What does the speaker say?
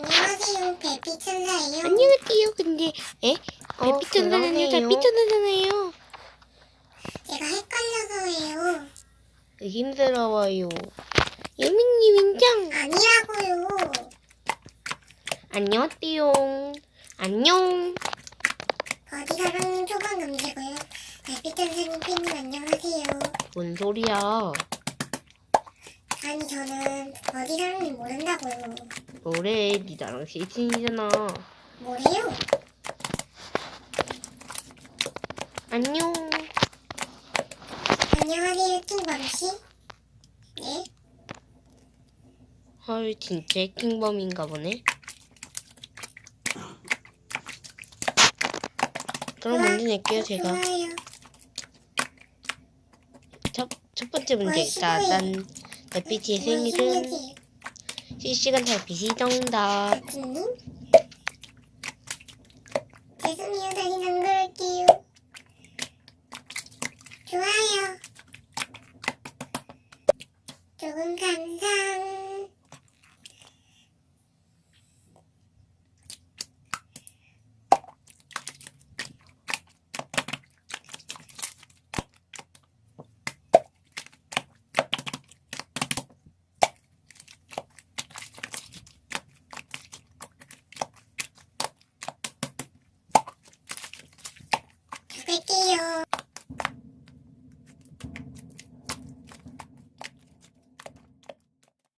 안녕하세요. 별빛 천사예요. 안녕하세요. 근데 에? 어, 별빛 천사는 그러네요. 달빛 천사잖아요. 제가 헷갈려서예요. 힘들어요. 유민님 인정. 아니라고요. 안녕하세요. 안녕. 버디가루님 초반 감사고요. 별빛 천사님 팬님 안녕하세요. 뭔 소리야? 아니 저는 버디가루님 모른다고요. 뭐래? 니 나랑 실친이잖아. 뭐래요? 안녕. 안녕하세요 킹범씨. 네? 헐 진짜 해킹범인가 보네. 그럼 문제 낼게요 제가. 좋아요. 첫, 첫 번째 문제 와, 일단 달빛이의 생일은 생일은 실시간 달빛이 정답. 님 죄송해요 다시 안 그럴게요. 좋아요. 조금 감사.